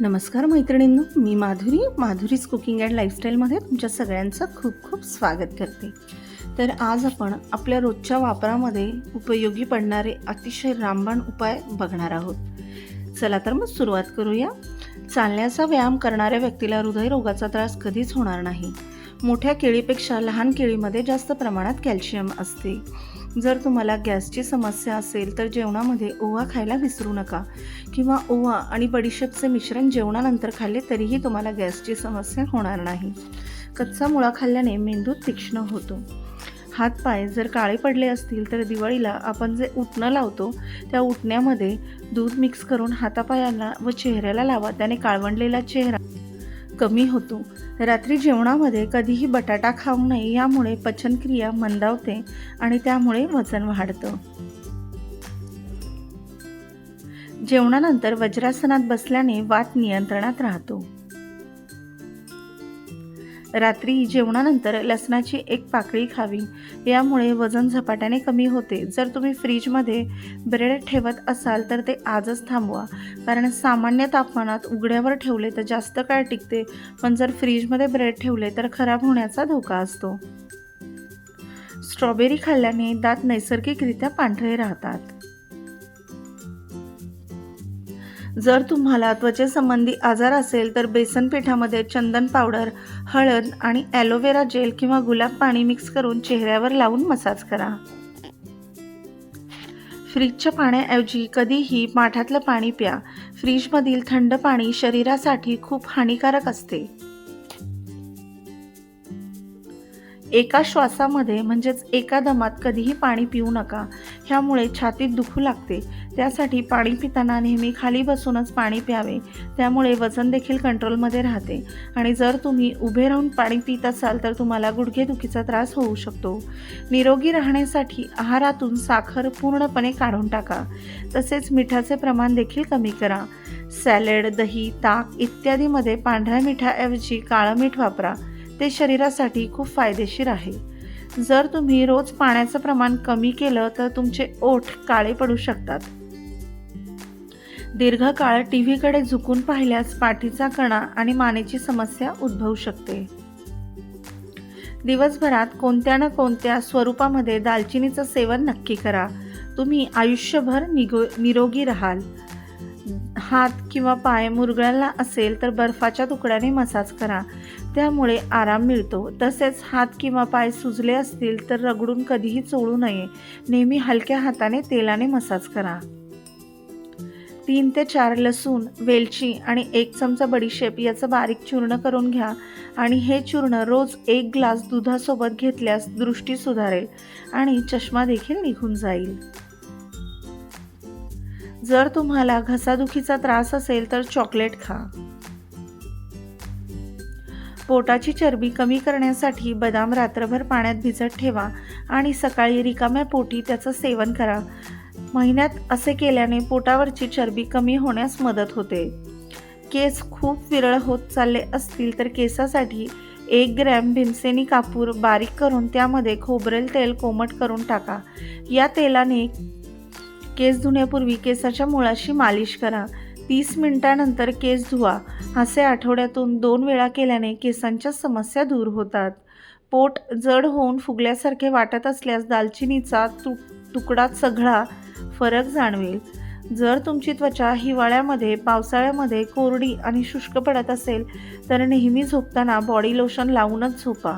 नमस्कार मैत्रिणींनो मी माधुरी माधुरीज कुकिंग अँड लाईफस्टाईलमध्ये तुमच्या सगळ्यांचं खूप खूप स्वागत करते. तर आज आपण आपल्या रोजच्या वापरामध्ये उपयोगी पडणारे अतिशय रामबाण उपाय बघणार आहोत. चला तर मग सुरुवात करूया. चालण्याचा व्यायाम करणाऱ्या व्यक्तीला हृदयरोगाचा त्रास कधीच होणार नाही. मोठ्या केळीपेक्षा लहान केळीमध्ये जास्त प्रमाणात कॅल्शियम असते. जर तुम्हाला गॅसची समस्या असेल तर जेवणामध्ये ओवा खायला विसरू नका. किंवा ओवा आणि बडीशेपचे मिश्रण जेवणानंतर खाल्ले तरीही तुम्हाला गॅसची समस्या होणार नाही. कच्चा मुळा खाल्ल्याने मेंदू तीक्ष्ण होतो. हातपाय जर काळे पडले असतील तर दिवाळीला आपण जे उटणं लावतो त्या उठण्यामध्ये दूध मिक्स करून हातापायांना व चेहऱ्याला लावा त्याने काळवंडलेला चेहरा कमी होतो. रात्री जेवणामध्ये कधीही बटाटा खाऊ नये यामुळे पचनक्रिया मंदावते आणि त्यामुळे वजन वाढतं. जेवणानंतर वज्रासनात बसल्याने वात नियंत्रणात राहतो. रात्री जेवणानंतर लसणाची एक पाकळी खावी. यामुळे वजन झपाट्याने कमी होते. जर तुम्ही फ्रीजमध्ये ब्रेड ठेवत असाल तर ते आजच थांबवा. कारण सामान्य तापमानात उघड्यावर ठेवले तर जास्त काळ टिकते. पण जर फ्रीजमध्ये ब्रेड ठेवले तर खराब होण्याचा धोका असतो. स्ट्रॉबेरी खाल्ल्याने दात नैसर्गिकरित्या पांढरे राहतात. जर तुम्हाला त्वचेसंबंधी आजार असेल तर बेसन पिठामध्ये चंदन पावडर हळद आणि ॲलोवेरा जेल किंवा गुलाब पाणी मिक्स करून चेहऱ्यावर लावून मसाज करा. फ्रीजच्या पाण्याऐवजी कधीही माठातलं पाणी प्या. फ्रीजमधील थंड पाणी शरीरासाठी खूप हानिकारक असते. एका श्वासामध्ये म्हणजेच एका दमात कधीही पाणी पिऊ नका. ह्यामुळे छातीत दुखू लागते. त्यासाठी पाणी पिताना नेहमी खाली बसूनच पाणी प्यावे. त्यामुळे वजन देखील कंट्रोलमध्ये राहते. आणि जर तुम्ही उभे राहून पाणी पित असाल तर तुम्हाला गुडघेदुखीचा त्रास होऊ शकतो. निरोगी राहण्यासाठी आहारातून साखर पूर्णपणे काढून टाका. तसेच मिठाचे प्रमाण देखील कमी करा. सॅलड दही ताक इत्यादीमध्ये पांढऱ्या मिठाऐवजी काळं मीठ वापरा. ते शरीरासाठी खूप फायदेशीर आहे. जर तुम्ही रोज पाण्याचं प्रमाण कमी केलं तर तुमचे ओठ काळे पडू शकतात. दीर्घकाळ टी व्हीकडे झुकून पाहिल्यास पाठीचा कणा आणि मानेची समस्या उद्भवू शकते. दिवसभरात कोणत्या ना कोणत्या स्वरूपामध्ये दालचिनीचं सेवन नक्की करा. तुम्ही आयुष्यभर निगो निरोगी राहाल. हात किंवा पाय मुरगळला असेल तर बर्फाच्या तुकड्याने मसाज करा. त्यामुळे आराम मिळतो. तसेच हात किंवा पाय सुजले असतील तर रगडून कधीही चोळू नये. नेहमी हलक्या हाताने तेलाने मसाज करा. तीन ते चार लसूण वेलची आणि एक चमचा बडीशेप याचं बारीक चूर्ण करून घ्या आणि हे चूर्ण रोज एक ग्लास दुधासोबत घेतल्यास दृष्टी सुधारेल आणि चष्मा देखील निघून जाईल. जर तुम्हाला घसादुखीचा त्रास असेल तर चॉकलेट खा. पोटाची चरबी कमी करण्यासाठी बदाम रात्रभर पाण्यात भिजत ठेवा आणि सकाळी रिकाम्या पोटी त्याचं सेवन करा. महिन्यात असे केल्याने पोटावरची चरबी कमी होण्यास मदत होते. केस खूप विरळ होत चालले असतील तर केसासाठी एक ग्रॅम भीमसेनी कापूर बारीक करून त्यामध्ये खोबरेल तेल कोमट करून टाका. या तेलाने केस धुण्यापूर्वी केसाच्या मुळाशी मालिश करा. तीस मिनिटानंतर केस धुवा. असे आठवड्यातून दोन वेळा केल्याने केसांच्या समस्या दूर होतात. पोट जड होऊन फुगल्यासारखे वाटत असल्यास दालचिनीचा तु तुकडा सगळा फरक जाणवेल. जर तुमची त्वचा हिवाळ्यामध्ये पावसाळ्यामध्ये कोरडी आणि शुष्क पडत असेल तर नेहमी झोपताना बॉडी लोशन लावूनच झोपा.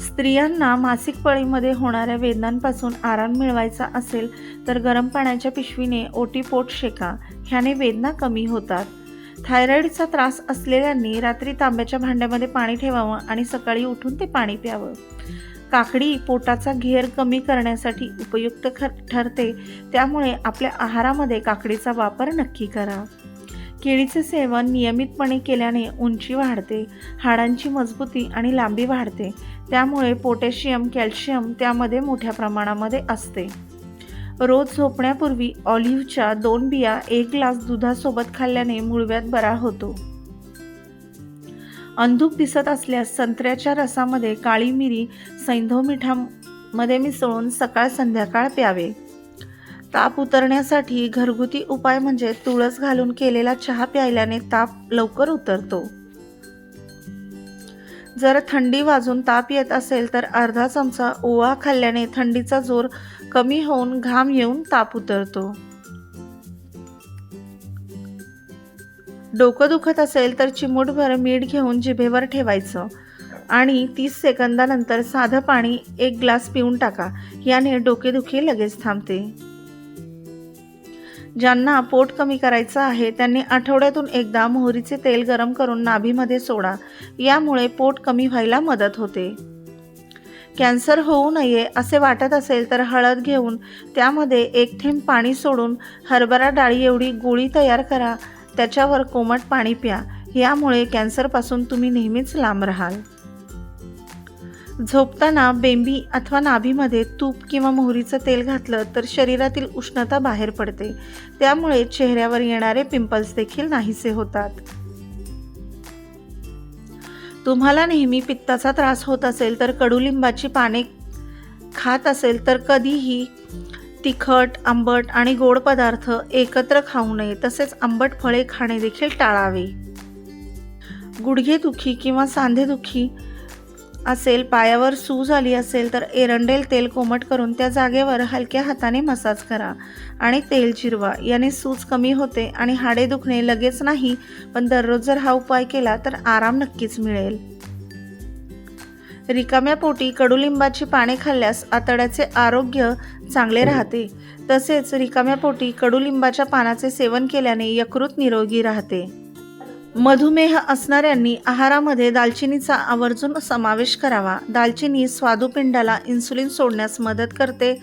स्त्रियांना मासिक पळीमध्ये होणाऱ्या वेदनांपासून आराम मिळवायचा असेल तर गरम पाण्याच्या पिशवीने ओटीपोट शेका. ह्याने वेदना कमी होतात. थायरॉईडचा त्रास असलेल्यांनी रात्री तांब्याच्या भांड्यामध्ये पाणी ठेवावं आणि सकाळी उठून ते पाणी प्यावं. काकडी पोटाचा घेर कमी करण्यासाठी उपयुक्त ख ठरते. त्यामुळे आपल्या आहारामध्ये काकडीचा वापर नक्की करा. केळीचे सेवन नियमितपणे केल्याने उंची वाढते हाडांची मजबूती आणि लांबी वाढते. त्यामुळे पोटॅशियम कॅल्शियम त्यामध्ये मोठ्या प्रमाणामध्ये असते. रोज झोपण्यापूर्वी ऑलिव्हच्या दोन बिया एक ग्लास दुधासोबत खाल्ल्याने मुळव्यात बरा होतो. अंधूक दिसत असल्यास संत्र्याच्या रसामध्ये काळी मिरी सैंधव मिठामध्ये मिसळून सकाळ संध्याकाळ प्यावे. ताप उतरण्यासाठी घरगुती उपाय म्हणजे तुळस घालून केलेला चहा प्यायल्याने ताप लवकर उतरतो. जर थंडी वाजून ताप येत असेल तर अर्धा चमचा ओवा खाल्ल्याने थंडीचा जोर कमी होऊन घाम येऊन ताप उतरतो. डोकं दुखत असेल तर चिमूटभर मीठ घेऊन जिभेवर ठेवायचं. आणि तीस सेकंदानंतर साधं पाणी एक ग्लास पिऊन टाका. याने डोकेदुखी लगेच थांबते. ज्यांना पोट कमी करायचं आहे त्यांनी आठवड्यातून एकदा मोहरीचे तेल गरम करून नाभीमध्ये सोडा. यामुळे पोट कमी व्हायला मदत होते. कॅन्सर होऊ नये असे वाटत असेल तर हळद घेऊन त्यामध्ये एक थेंब पाणी सोडून हरभरा डाळी एवढी गोळी तयार करा. त्याच्यावर कोमट पाणी प्या. यामुळे कॅन्सरपासून तुम्ही नेहमीच लांब राहाल. झोपताना बेंबी अथवा नाभीमध्ये तूप किंवा मोहरीचं तेल घातलं तर शरीरातील उष्णता बाहेर पडते. त्यामुळे चेहऱ्यावर येणारे पिंपल्स देखील नाहीसे होतात. तुम्हाला नेहमी पित्ताचा त्रास होत असेल तर कडुलिंबाची पाने खात असेल तर कधीही तिखट आंबट आणि गोड पदार्थ एकत्र खाऊ नये तसेच आंबट फळे खाणे देखील टाळावे. गुडघेदुखी किंवा सांधेदुखी असेल पायावर सूज आली असेल तर एरंडेल तेल कोमट करून त्या जागेवर हलक्या हाताने मसाज करा आणि तेल चिरवा याने सूज कमी होते आणि हाडे दुखणे लगेच नाही पण दररोज जर हा उपाय केला तर आराम नक्कीच मिळेल. रिकाम्या पोटी कडुलिंबाची पाने खाल्ल्यास आतड्याचे आरोग्य चांगले राहते. तसेच रिकाम्या पोटी कडुलिंबाच्या पानाचे सेवन केल्याने यकृत निरोगी राहते. मधुमेह असणाऱ्यांनी आहारामध्ये दालचिनीचा आवर्जून समावेश करावा. दालचिनी स्वादुपिंडाला इन्सुलिन सोडण्यास मदत करते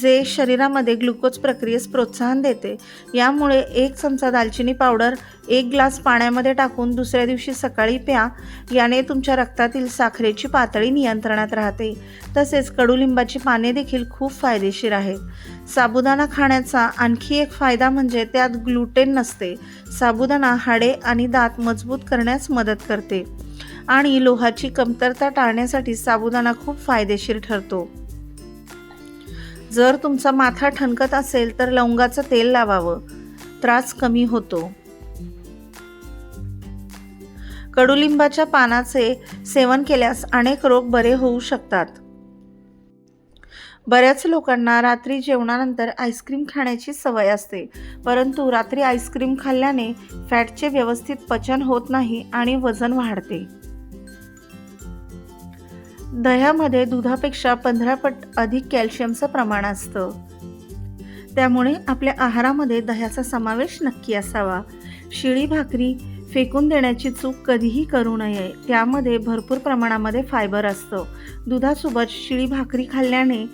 जे शरीरामध्ये ग्लुकोज प्रक्रियेस प्रोत्साहन देते. यामुळे एक चमचा दालचिनी पावडर एक ग्लास पाण्यामध्ये टाकून दुसऱ्या दिवशी सकाळी प्या. याने तुमच्या रक्तातील साखरेची पातळी नियंत्रणात राहते. तसेच कडुलिंबाची पाने देखील खूप फायदेशीर आहेत. साबुदाणा खाण्याचा आणखी एक फायदा म्हणजे त्यात ग्लुटेन नसते. साबुदाणा हाडे आणि दात मजबूत करण्यास मदत करते. आणि लोहाची कमतरता टाळण्यासाठी साबुदाणा खूप फायदेशीर ठरतो. जर तुमचा माथा ठणकत असेल तर लवंगाचं तेल लावावं. त्रास कमी होतो. कडुलिंबाच्या पानाचे सेवन केल्यास अनेक रोग बरे होऊ शकतात. बऱ्याच लोकांना रात्री जेवणानंतर आईस्क्रीम खाण्याची सवय असते परंतु रात्री आईस्क्रीम खाल्ल्याने फॅटचे व्यवस्थित पचन होत नाही आणि वजन वाढते. दह्यामध्ये दुधापेक्षा पंधरा पट अधिक कॅल्शियमचं प्रमाण असतं. त्यामुळे आपल्या आहारामध्ये दह्याचा समावेश नक्की असावा. शिळी भाकरी फेकून देण्याची चूक कधीही करू नये. त्यामध्ये भरपूर प्रमाणामध्ये फायबर असतं. दुधासोबत शिळी भाकरी खाल्ल्याने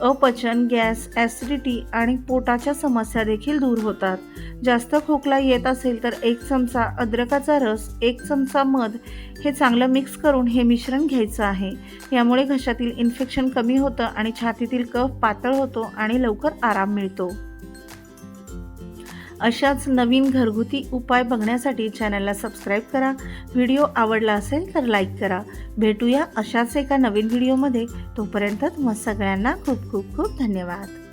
अपचन गॅस ॲसिडिटी आणि पोटाच्या समस्या देखील दूर होतात. जास्त खोकला येत असेल तर एक चमचा अद्रकाचा रस एक चमचा मध हे चांगलं मिक्स करून हे मिश्रण घ्यायचं आहे. यामुळे घशातील इन्फेक्शन कमी होतं आणि छातीतील कफ पातळ होतो आणि लवकर आराम मिळतो. अशाच नवीन घरगुती उपाय बघण्यासाठी चॅनलला सबस्क्राईब करा. व्हिडिओ आवडला असेल तर लाईक करा. भेटूया अशाच एका नवीन व्हिडिओमध्ये तोपर्यंत तुम्हा सगळ्यांना खूप खूप खूप धन्यवाद.